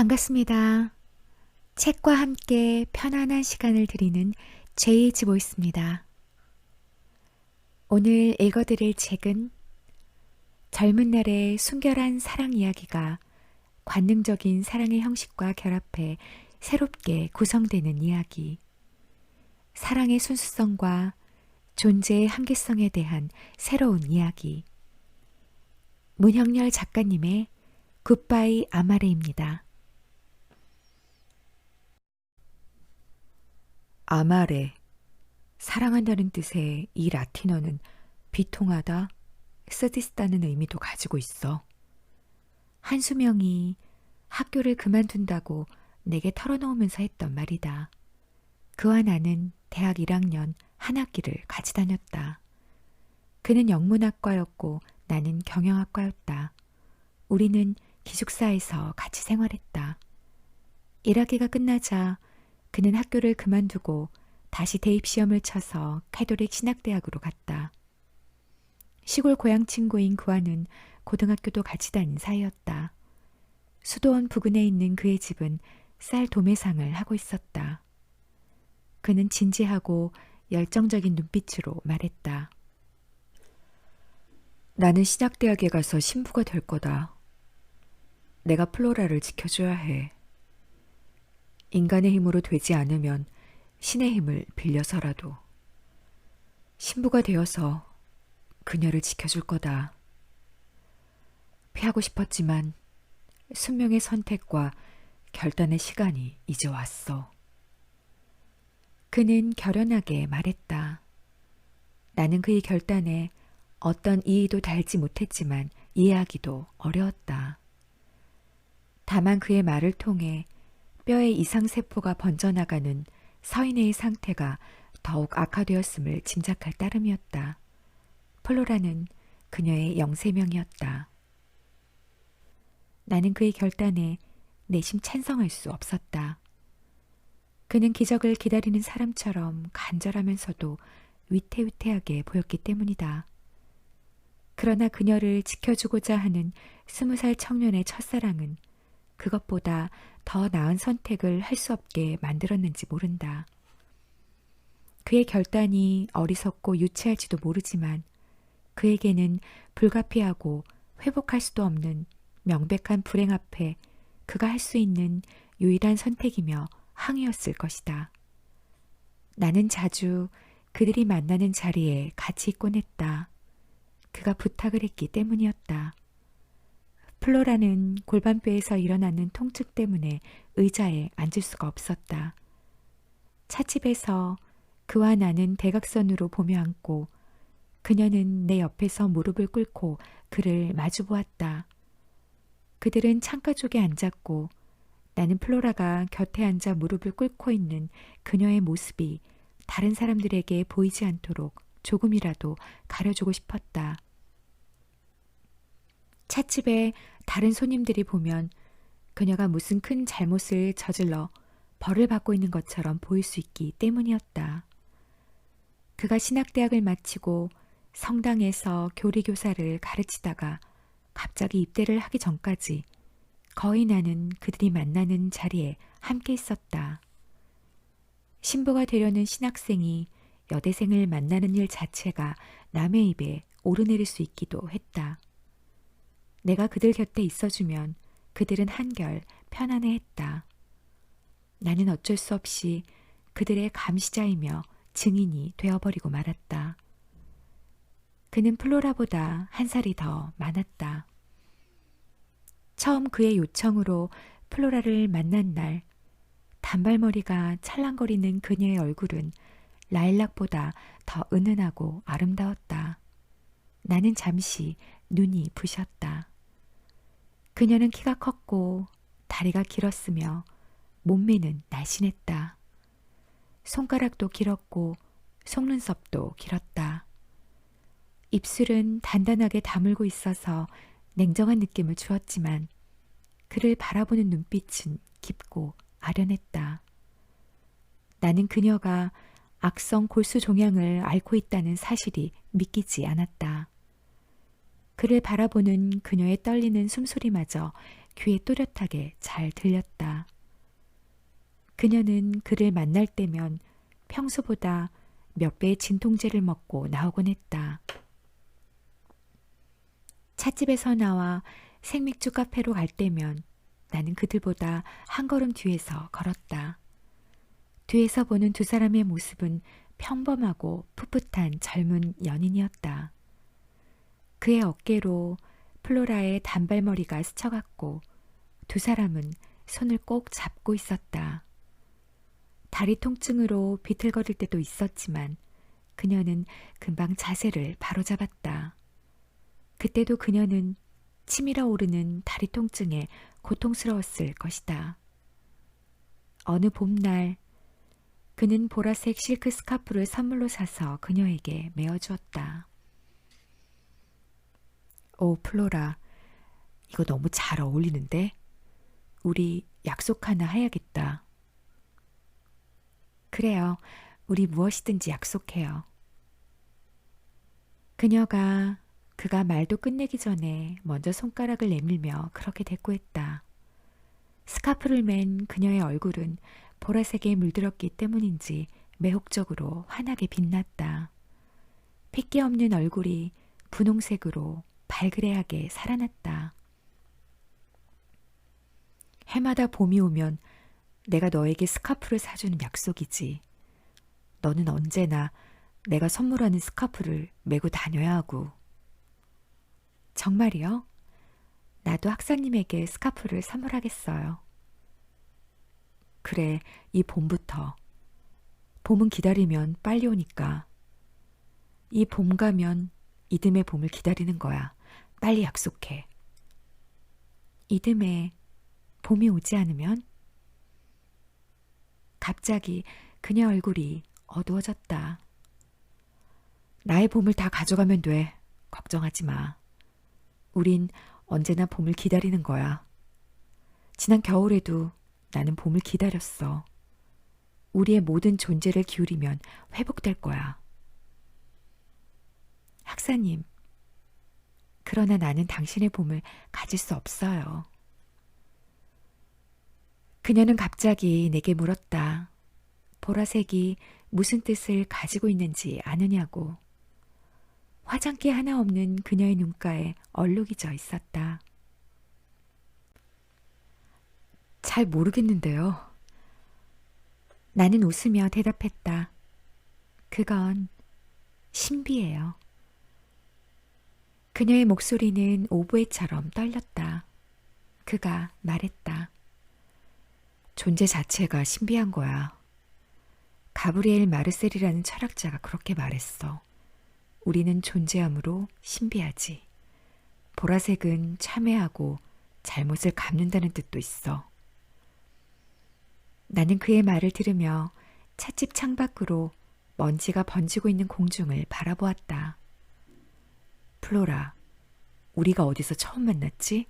반갑습니다. 책과 함께 편안한 시간을 드리는 제이 지 보이스입니다. 오늘 읽어드릴 책은 젊은 날의 순결한 사랑 이야기가 관능적인 사랑의 형식과 결합해 새롭게 구성되는 이야기. 사랑의 순수성과 존재의 한계성에 대한 새로운 이야기. 문형렬 작가님의 굿바이 아마레입니다. 아마레. 사랑한다는 뜻의 이 라틴어는 비통하다, 쓰디스다는 의미도 가지고 있어. 한수명이 학교를 그만둔다고 내게 털어놓으면서 했던 말이다. 그와 나는 대학 1학년 한 학기를 같이 다녔다. 그는 영문학과였고 나는 경영학과였다. 우리는 기숙사에서 같이 생활했다. 1학기가 끝나자 그는 학교를 그만두고 다시 대입시험을 쳐서 카톨릭 신학대학으로 갔다. 시골 고향 친구인 그와는 고등학교도 같이 다닌 사이였다. 수도원 부근에 있는 그의 집은 쌀 도매상을 하고 있었다. 그는 진지하고 열정적인 눈빛으로 말했다. 나는 신학대학에 가서 신부가 될 거다. 내가 플로라를 지켜줘야 해. 인간의 힘으로 되지 않으면 신의 힘을 빌려서라도 신부가 되어서 그녀를 지켜줄 거다. 피하고 싶었지만 순명의 선택과 결단의 시간이 이제 왔어. 그는 결연하게 말했다. 나는 그의 결단에 어떤 이의도 달지 못했지만 이해하기도 어려웠다. 다만 그의 말을 통해 뼈의 이상세포가 번져나가는 서인의 상태가 더욱 악화되었음을 짐작할 따름이었다. 플로라는 그녀의 영세명이었다. 나는 그의 결단에 내심 찬성할 수 없었다. 그는 기적을 기다리는 사람처럼 간절하면서도 위태위태하게 보였기 때문이다. 그러나 그녀를 지켜주고자 하는 스무 살 청년의 첫사랑은 그것보다 더 나은 선택을 할수 없게 만들었는지 모른다. 그의 결단이 어리석고 유치할지도 모르지만 그에게는 불가피하고 회복할 수도 없는 명백한 불행 앞에 그가 할 수 있는 유일한 선택이며 항이었을 것이다. 나는 자주 그들이 만나는 자리에 같이 있곤 했다. 그가 부탁을 했기 때문이었다. 플로라는 골반뼈에서 일어나는 통증 때문에 의자에 앉을 수가 없었다. 차집에서 그와 나는 대각선으로 보며 앉고 그녀는 내 옆에서 무릎을 꿇고 그를 마주 보았다. 그들은 창가 쪽에 앉았고 나는 플로라가 곁에 앉아 무릎을 꿇고 있는 그녀의 모습이 다른 사람들에게 보이지 않도록 조금이라도 가려주고 싶었다. 찻집에 다른 손님들이 보면 그녀가 무슨 큰 잘못을 저질러 벌을 받고 있는 것처럼 보일 수 있기 때문이었다. 그가 신학대학을 마치고 성당에서 교리교사를 가르치다가 갑자기 입대를 하기 전까지 거의 나는 그들이 만나는 자리에 함께 있었다. 신부가 되려는 신학생이 여대생을 만나는 일 자체가 남의 입에 오르내릴 수 있기도 했다. 내가 그들 곁에 있어주면 그들은 한결 편안해 했다. 나는 어쩔 수 없이 그들의 감시자이며 증인이 되어버리고 말았다. 그는 플로라보다 한 살이 더 많았다. 처음 그의 요청으로 플로라를 만난 날, 단발머리가 찰랑거리는 그녀의 얼굴은 라일락보다 더 은은하고 아름다웠다. 나는 잠시 눈이 부셨다. 그녀는 키가 컸고 다리가 길었으며 몸매는 날씬했다. 손가락도 길었고 속눈썹도 길었다. 입술은 단단하게 다물고 있어서 냉정한 느낌을 주었지만 그를 바라보는 눈빛은 깊고 아련했다. 나는 그녀가 악성 골수 종양을 앓고 있다는 사실이 믿기지 않았다. 그를 바라보는 그녀의 떨리는 숨소리마저 귀에 또렷하게 잘 들렸다. 그녀는 그를 만날 때면 평소보다 몇 배의 진통제를 먹고 나오곤 했다. 찻집에서 나와 생맥주 카페로 갈 때면 나는 그들보다 한 걸음 뒤에서 걸었다. 뒤에서 보는 두 사람의 모습은 평범하고 풋풋한 젊은 연인이었다. 그의 어깨로 플로라의 단발머리가 스쳐갔고 두 사람은 손을 꼭 잡고 있었다. 다리 통증으로 비틀거릴 때도 있었지만 그녀는 금방 자세를 바로잡았다. 그때도 그녀는 치밀어 오르는 다리 통증에 고통스러웠을 것이다. 어느 봄날 그는 보라색 실크 스카프를 선물로 사서 그녀에게 메어 주었다. 오, 플로라. 이거 너무 잘 어울리는데? 우리 약속 하나 해야겠다. 그래요. 우리 무엇이든지 약속해요. 그녀가 그가 말도 끝내기 전에 먼저 손가락을 내밀며 그렇게 대꾸했다. 스카프를 맨 그녀의 얼굴은 보라색에 물들었기 때문인지 매혹적으로 환하게 빛났다. 핏기 없는 얼굴이 분홍색으로 발그레하게 살아났다. 해마다 봄이 오면 내가 너에게 스카프를 사주는 약속이지. 너는 언제나 내가 선물하는 스카프를 메고 다녀야 하고. 정말이요? 나도 학사님에게 스카프를 선물하겠어요. 그래, 이 봄부터. 봄은 기다리면 빨리 오니까. 이 봄 가면 이듬해 봄을 기다리는 거야. 빨리 약속해. 이듬해 봄이 오지 않으면? 갑자기 그녀 얼굴이 어두워졌다. 나의 봄을 다 가져가면 돼. 걱정하지 마. 우린 언제나 봄을 기다리는 거야. 지난 겨울에도 나는 봄을 기다렸어. 우리의 모든 존재를 기울이면 회복될 거야. 학사님, 그러나 나는 당신의 봄을 가질 수 없어요. 그녀는 갑자기 내게 물었다. 보라색이 무슨 뜻을 가지고 있는지 아느냐고. 화장기 하나 없는 그녀의 눈가에 얼룩이 져 있었다. 잘 모르겠는데요. 나는 웃으며 대답했다. 그건 신비예요. 그녀의 목소리는 오보에처럼 떨렸다. 그가 말했다. 존재 자체가 신비한 거야. 가브리엘 마르셀이라는 철학자가 그렇게 말했어. 우리는 존재함으로 신비하지. 보라색은 참회하고 잘못을 갚는다는 뜻도 있어. 나는 그의 말을 들으며 찻집 창밖으로 먼지가 번지고 있는 공중을 바라보았다. 플로라, 우리가 어디서 처음 만났지?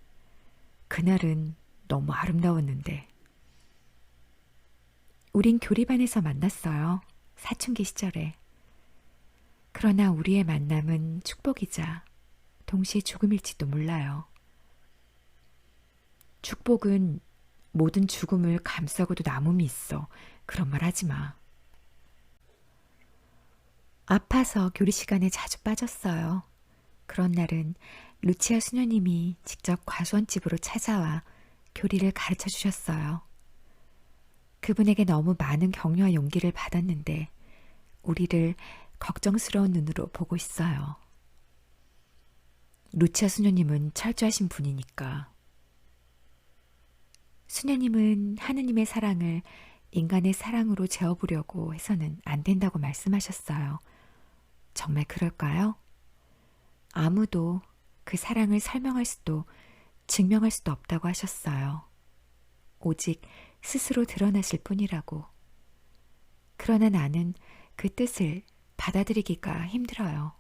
그날은 너무 아름다웠는데. 우린 교리반에서 만났어요. 사춘기 시절에. 그러나 우리의 만남은 축복이자 동시에 죽음일지도 몰라요. 축복은 모든 죽음을 감싸고도 남음이 있어. 그런 말 하지 마. 아파서 교리 시간에 자주 빠졌어요. 그런 날은 루치아 수녀님이 직접 과수원집으로 찾아와 교리를 가르쳐 주셨어요. 그분에게 너무 많은 격려와 용기를 받았는데 우리를 걱정스러운 눈으로 보고 있어요. 루치아 수녀님은 철저하신 분이니까. 수녀님은 하느님의 사랑을 인간의 사랑으로 재어보려고 해서는 안 된다고 말씀하셨어요. 정말 그럴까요? 아무도 그 사랑을 설명할 수도 증명할 수도 없다고 하셨어요. 오직 스스로 드러나실 뿐이라고. 그러나 나는 그 뜻을 받아들이기가 힘들어요.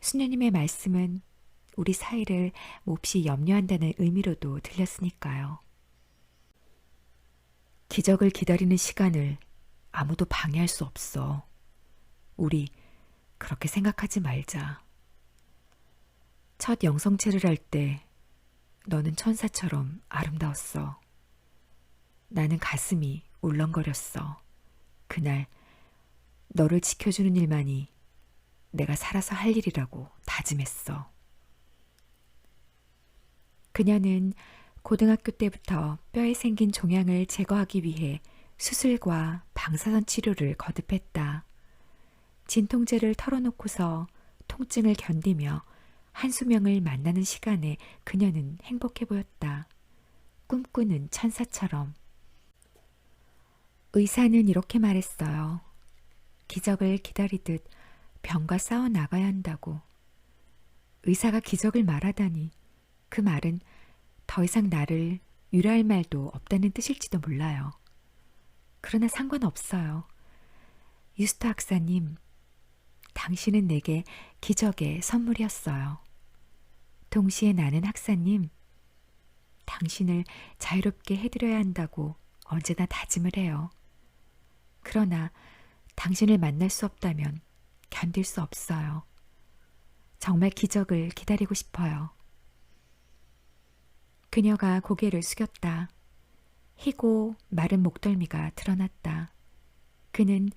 수녀님의 말씀은 우리 사이를 몹시 염려한다는 의미로도 들렸으니까요. 기적을 기다리는 시간을 아무도 방해할 수 없어. 우리 그렇게 생각하지 말자. 첫 영성체를 할 때 너는 천사처럼 아름다웠어. 나는 가슴이 울렁거렸어. 그날 너를 지켜주는 일만이 내가 살아서 할 일이라고 다짐했어. 그녀는 고등학교 때부터 뼈에 생긴 종양을 제거하기 위해 수술과 방사선 치료를 거듭했다. 진통제를 털어놓고서 통증을 견디며 한수명을 만나는 시간에 그녀는 행복해 보였다. 꿈꾸는 천사처럼. 의사는 이렇게 말했어요. 기적을 기다리듯 병과 싸워 나가야 한다고. 의사가 기적을 말하다니 그 말은 더 이상 나를 유래할 말도 없다는 뜻일지도 몰라요. 그러나 상관없어요. 유스타 학사님, 당신은 내게 기적의 선물이었어요. 동시에 나는 학사님, 당신을 자유롭게 해드려야 한다고 언제나 다짐을 해요. 그러나 당신을 만날 수 없다면 견딜 수 없어요. 정말 기적을 기다리고 싶어요. 그녀가 고개를 숙였다. 희고 마른 목덜미가 드러났다. 그는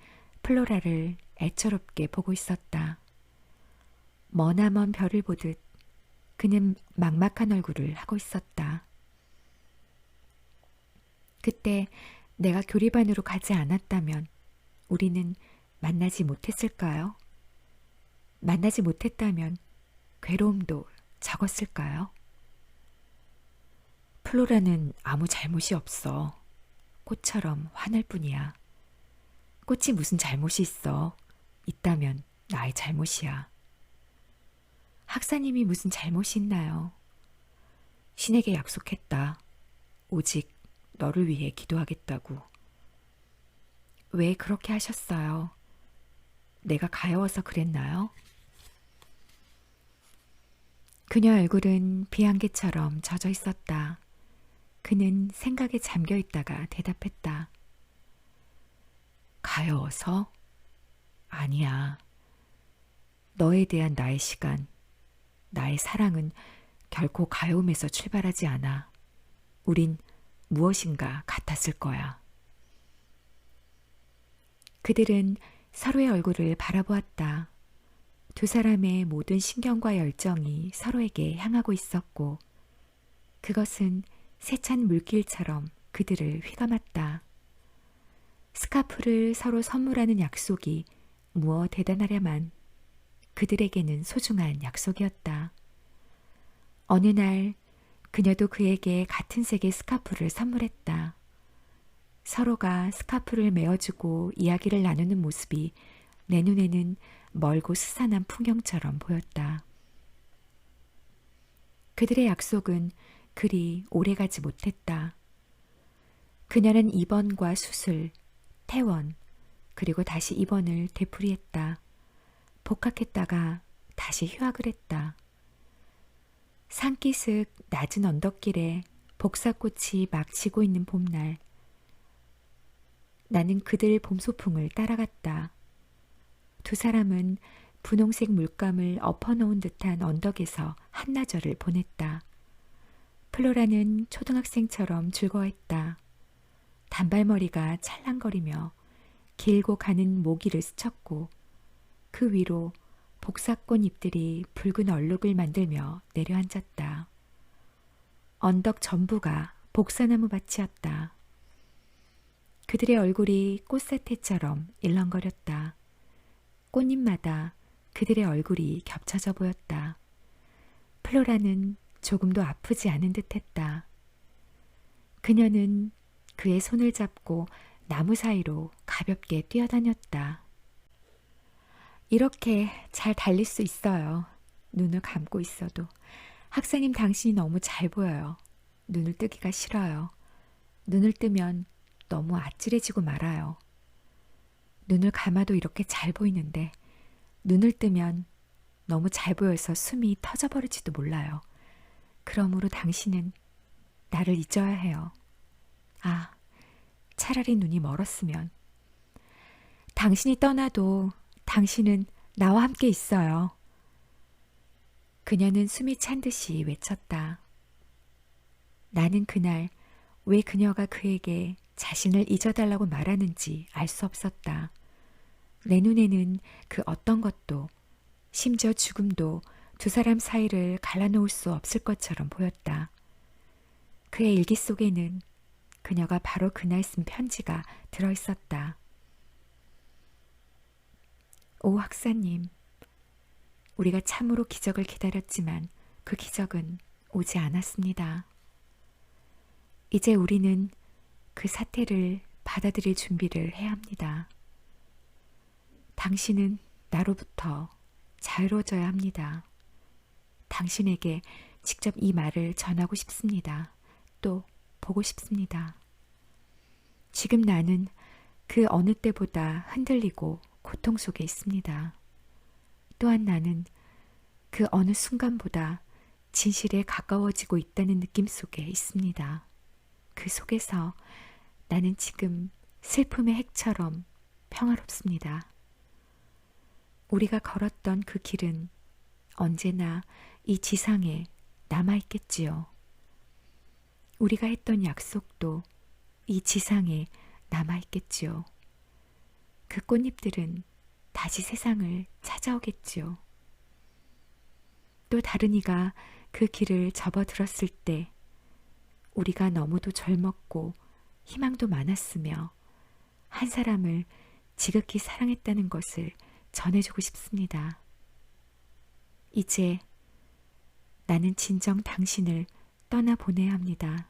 플로라를 애처롭게 보고 있었다. 머나먼 별을 보듯 그는 막막한 얼굴을 하고 있었다. 그때 내가 교리반으로 가지 않았다면 우리는 만나지 못했을까요? 만나지 못했다면 괴로움도 적었을까요? 플로라는 아무 잘못이 없어. 꽃처럼 화날 뿐이야. 꽃이 무슨 잘못이 있어. 있다면 나의 잘못이야. 학사님이 무슨 잘못이 있나요? 신에게 약속했다. 오직 너를 위해 기도하겠다고. 왜 그렇게 하셨어요? 내가 가여워서 그랬나요? 그녀 얼굴은 비안개처럼 젖어 있었다. 그는 생각에 잠겨 있다가 대답했다. 가여워서? 아니야. 너에 대한 나의 시간, 나의 사랑은 결코 가여움에서 출발하지 않아. 우린 무엇인가 같았을 거야. 그들은 서로의 얼굴을 바라보았다. 두 사람의 모든 신경과 열정이 서로에게 향하고 있었고, 그것은 세찬 물길처럼 그들을 휘감았다. 스카프를 서로 선물하는 약속이 무어 대단하랴만 그들에게는 소중한 약속이었다. 어느 날 그녀도 그에게 같은 색의 스카프를 선물했다. 서로가 스카프를 메어주고 이야기를 나누는 모습이 내 눈에는 멀고 스산한 풍경처럼 보였다. 그들의 약속은 그리 오래가지 못했다. 그녀는 입원과 수술, 퇴원, 그리고 다시 입원을 되풀이했다. 복학했다가 다시 휴학을 했다. 산기슭 낮은 언덕길에 복사꽃이 막 지고 있는 봄날. 나는 그들 봄 소풍을 따라갔다. 두 사람은 분홍색 물감을 엎어놓은 듯한 언덕에서 한나절을 보냈다. 플로라는 초등학생처럼 즐거워했다. 단발머리가 찰랑거리며 길고 가는 모기를 스쳤고 그 위로 복사꽃 잎들이 붉은 얼룩을 만들며 내려앉았다. 언덕 전부가 복사나무 밭이었다. 그들의 얼굴이 꽃사태처럼 일렁거렸다. 꽃잎마다 그들의 얼굴이 겹쳐져 보였다. 플로라는 조금도 아프지 않은 듯 했다. 그녀는 그의 손을 잡고 나무 사이로 가볍게 뛰어다녔다. 이렇게 잘 달릴 수 있어요. 눈을 감고 있어도. 학사님 당신이 너무 잘 보여요. 눈을 뜨기가 싫어요. 눈을 뜨면 너무 아찔해지고 말아요. 눈을 감아도 이렇게 잘 보이는데 눈을 뜨면 너무 잘 보여서 숨이 터져버릴지도 몰라요. 그러므로 당신은 나를 잊어야 해요. 아, 차라리 눈이 멀었으면. 당신이 떠나도 당신은 나와 함께 있어요. 그녀는 숨이 찬 듯이 외쳤다. 나는 그날 왜 그녀가 그에게 자신을 잊어달라고 말하는지 알 수 없었다. 내 눈에는 그 어떤 것도 심지어 죽음도 두 사람 사이를 갈라놓을 수 없을 것처럼 보였다. 그의 일기 속에는 그녀가 바로 그날 쓴 편지가 들어 있었다. 오 학사님, 우리가 참으로 기적을 기다렸지만 그 기적은 오지 않았습니다. 이제 우리는 그 사태를 받아들일 준비를 해야 합니다. 당신은 나로부터 자유로워져야 합니다. 당신에게 직접 이 말을 전하고 싶습니다. 또 보고 싶습니다. 지금 나는 그 어느 때보다 흔들리고 고통 속에 있습니다. 또한 나는 그 어느 순간보다 진실에 가까워지고 있다는 느낌 속에 있습니다. 그 속에서 나는 지금 슬픔의 핵처럼 평화롭습니다. 우리가 걸었던 그 길은 언제나 이 지상에 남아있겠지요. 우리가 했던 약속도 이 지상에 남아있겠지요. 그 꽃잎들은 다시 세상을 찾아오겠지요. 또 다른 이가 그 길을 접어들었을 때 우리가 너무도 젊었고 희망도 많았으며 한 사람을 지극히 사랑했다는 것을 전해주고 싶습니다. 이제 나는 진정 당신을 떠나보내야 합니다.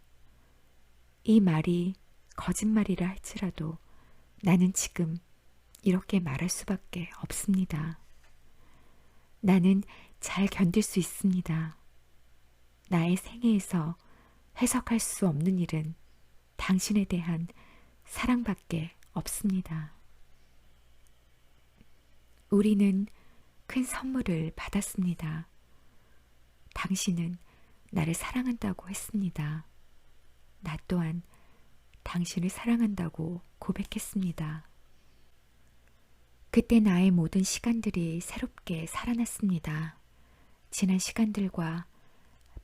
이 말이 거짓말이라 할지라도 나는 지금 이렇게 말할 수밖에 없습니다. 나는 잘 견딜 수 있습니다. 나의 생애에서 해석할 수 없는 일은 당신에 대한 사랑밖에 없습니다. 우리는 큰 선물을 받았습니다. 당신은 나를 사랑한다고 했습니다. 나 또한 당신을 사랑한다고 고백했습니다. 그때 나의 모든 시간들이 새롭게 살아났습니다. 지난 시간들과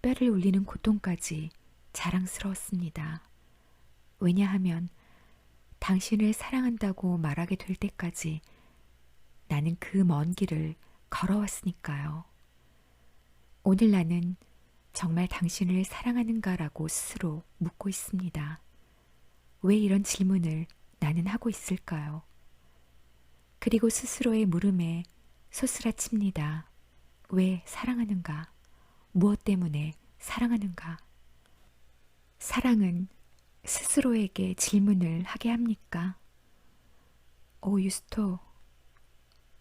뼈를 울리는 고통까지 자랑스러웠습니다. 왜냐하면 당신을 사랑한다고 말하게 될 때까지 나는 그 먼 길을 걸어왔으니까요. 오늘 나는 정말 당신을 사랑하는가라고 스스로 묻고 있습니다. 왜 이런 질문을 나는 하고 있을까요? 그리고 스스로의 물음에 소스라칩니다. 왜 사랑하는가? 무엇 때문에 사랑하는가? 사랑은 스스로에게 질문을 하게 합니까? 오 유스토,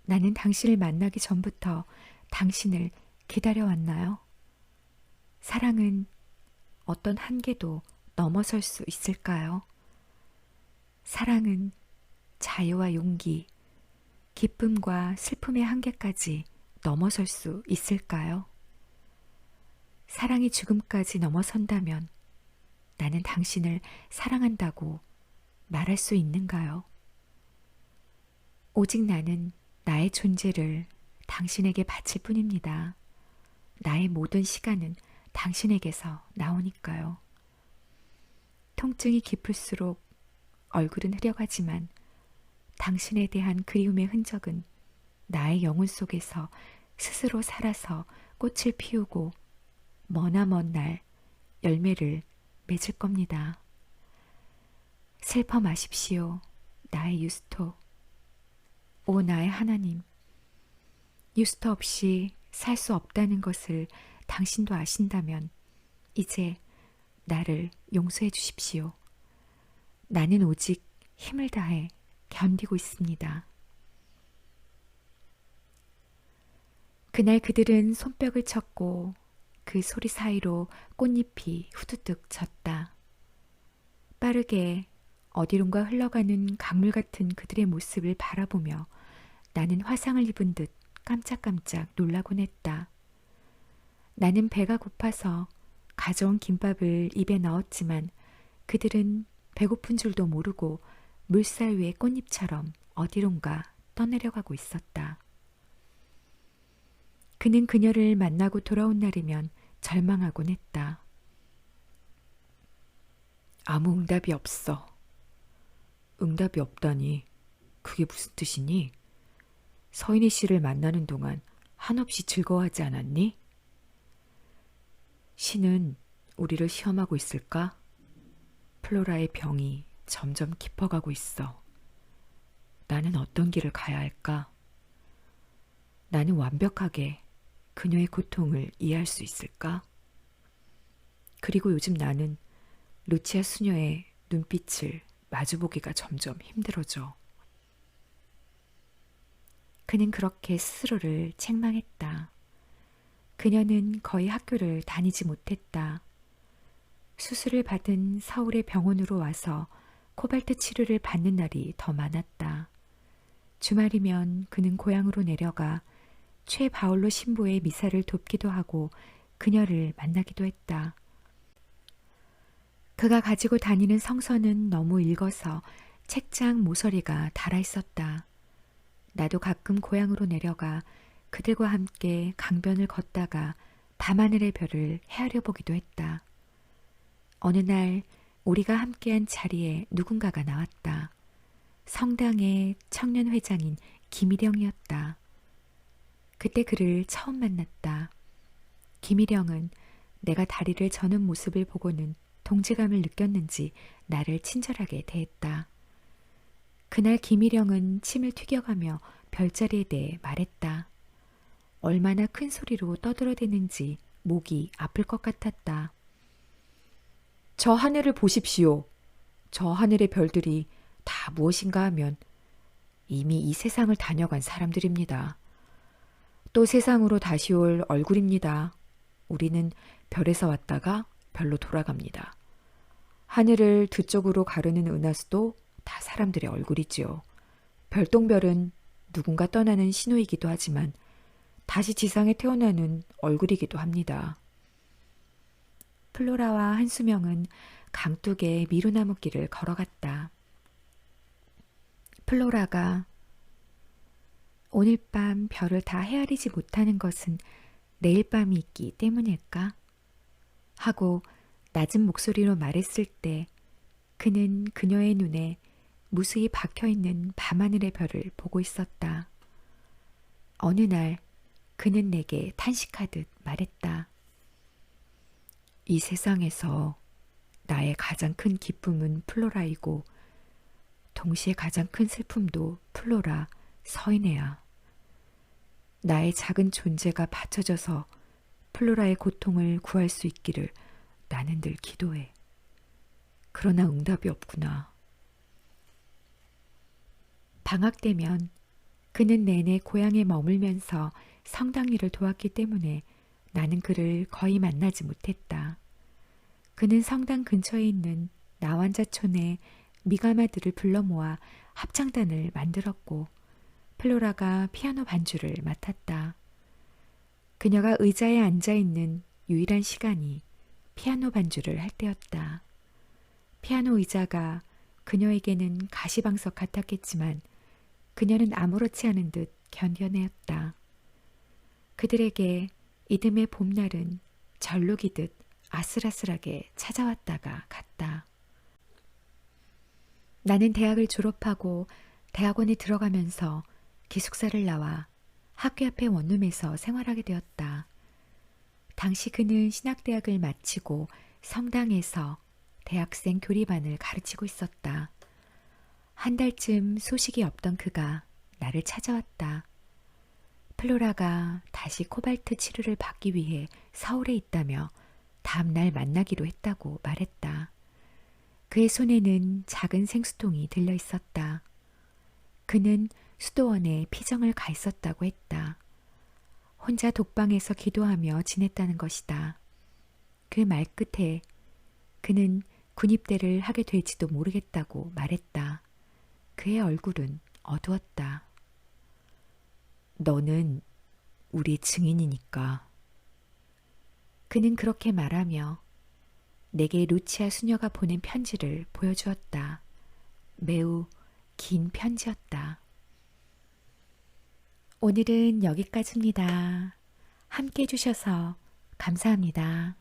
나는 당신을 만나기 전부터 당신을 기다려왔나요? 사랑은 어떤 한계도 넘어설 수 있을까요? 사랑은 자유와 용기, 기쁨과 슬픔의 한계까지 넘어설 수 있을까요? 사랑이 죽음까지 넘어선다면 나는 당신을 사랑한다고 말할 수 있는가요? 오직 나는 나의 존재를 당신에게 바칠 뿐입니다. 나의 모든 시간은 당신에게서 나오니까요. 통증이 깊을수록 얼굴은 흐려가지만 당신에 대한 그리움의 흔적은 나의 영혼 속에서 스스로 살아서 꽃을 피우고 머나먼 날 열매를 맺을 겁니다. 슬퍼 마십시오. 나의 유스토. 오 나의 하나님. 유스토 없이 살 수 없다는 것을 당신도 아신다면 이제 나를 용서해 주십시오. 나는 오직 힘을 다해 견디고 있습니다. 그날 그들은 손뼉을 쳤고 그 소리 사이로 꽃잎이 후두둑 졌다. 빠르게 어디론가 흘러가는 강물 같은 그들의 모습을 바라보며 나는 화상을 입은 듯 깜짝깜짝 놀라곤 했다. 나는 배가 고파서 가져온 김밥을 입에 넣었지만 그들은 배고픈 줄도 모르고 물살 위의 꽃잎처럼 어디론가 떠내려가고 있었다. 그는 그녀를 만나고 돌아온 날이면 절망하곤 했다. 아무 응답이 없어. 응답이 없다니. 그게 무슨 뜻이니? 서인희 씨를 만나는 동안 한없이 즐거워하지 않았니? 신은 우리를 시험하고 있을까? 플로라의 병이 점점 깊어가고 있어. 나는 어떤 길을 가야 할까? 나는 완벽하게 그녀의 고통을 이해할 수 있을까? 그리고 요즘 나는 루치아 수녀의 눈빛을 마주보기가 점점 힘들어져. 그는 그렇게 스스로를 책망했다. 그녀는 거의 학교를 다니지 못했다. 수술을 받은 서울의 병원으로 와서 코발트 치료를 받는 날이 더 많았다. 주말이면 그는 고향으로 내려가 최 바울로 신부의 미사를 돕기도 하고 그녀를 만나기도 했다. 그가 가지고 다니는 성서는 너무 읽어서 책장 모서리가 닳아 있었다. 나도 가끔 고향으로 내려가 그들과 함께 강변을 걷다가 밤하늘의 별을 헤아려 보기도 했다. 어느 날 우리가 함께한 자리에 누군가가 나왔다. 성당의 청년 회장인 김일영이었다. 그때 그를 처음 만났다. 김일영은 내가 다리를 저는 모습을 보고는 동지감을 느꼈는지 나를 친절하게 대했다. 그날 김일영은 침을 튀겨가며 별자리에 대해 말했다. 얼마나 큰 소리로 떠들어대는지 목이 아플 것 같았다. 저 하늘을 보십시오. 저 하늘의 별들이 다 무엇인가 하면 이미 이 세상을 다녀간 사람들입니다. 또 세상으로 다시 올 얼굴입니다. 우리는 별에서 왔다가 별로 돌아갑니다. 하늘을 두 쪽으로 가르는 은하수도 다 사람들의 얼굴이지요. 별똥별은 누군가 떠나는 신호이기도 하지만 다시 지상에 태어나는 얼굴이기도 합니다. 플로라와 한수명은 강둑의 미루나무 길을 걸어갔다. 플로라가 오늘 밤 별을 다 헤아리지 못하는 것은 내일 밤이 있기 때문일까? 하고 낮은 목소리로 말했을 때 그는 그녀의 눈에 무수히 박혀 있는 밤하늘의 별을 보고 있었다. 어느 날 그는 내게 탄식하듯 말했다. 이 세상에서 나의 가장 큰 기쁨은 플로라이고 동시에 가장 큰 슬픔도 플로라 서인애야. 나의 작은 존재가 받쳐져서 플로라의 고통을 구할 수 있기를 나는 늘 기도해. 그러나 응답이 없구나. 방학 때면 그는 내내 고향에 머물면서 성당 일을 도왔기 때문에 나는 그를 거의 만나지 못했다. 그는 성당 근처에 있는 나완자촌에 미가마들을 불러 모아 합창단을 만들었고 플로라가 피아노 반주를 맡았다. 그녀가 의자에 앉아 있는 유일한 시간이 피아노 반주를 할 때였다. 피아노 의자가 그녀에게는 가시방석 같았겠지만 그녀는 아무렇지 않은 듯 견뎌내었다. 그들에게 이듬해 봄날은 절룩이듯 아슬아슬하게 찾아왔다가 갔다. 나는 대학을 졸업하고 대학원에 들어가면서 기숙사를 나와 학교 앞의 원룸에서 생활하게 되었다. 당시 그는 신학대학을 마치고 성당에서 대학생 교리반을 가르치고 있었다. 한 달쯤 소식이 없던 그가 나를 찾아왔다. 플로라가 다시 코발트 치료를 받기 위해 서울에 있다며 다음날 만나기로 했다고 말했다. 그의 손에는 작은 생수통이 들려 있었다. 그는 수도원에 피정을 가 있었다고 했다. 혼자 독방에서 기도하며 지냈다는 것이다. 그 말 끝에 그는 군입대를 하게 될지도 모르겠다고 말했다. 그의 얼굴은 어두웠다. 너는 우리 증인이니까. 그는 그렇게 말하며 내게 루치아 수녀가 보낸 편지를 보여주었다. 매우 긴 편지였다. 오늘은 여기까지입니다. 함께 해주셔서 감사합니다.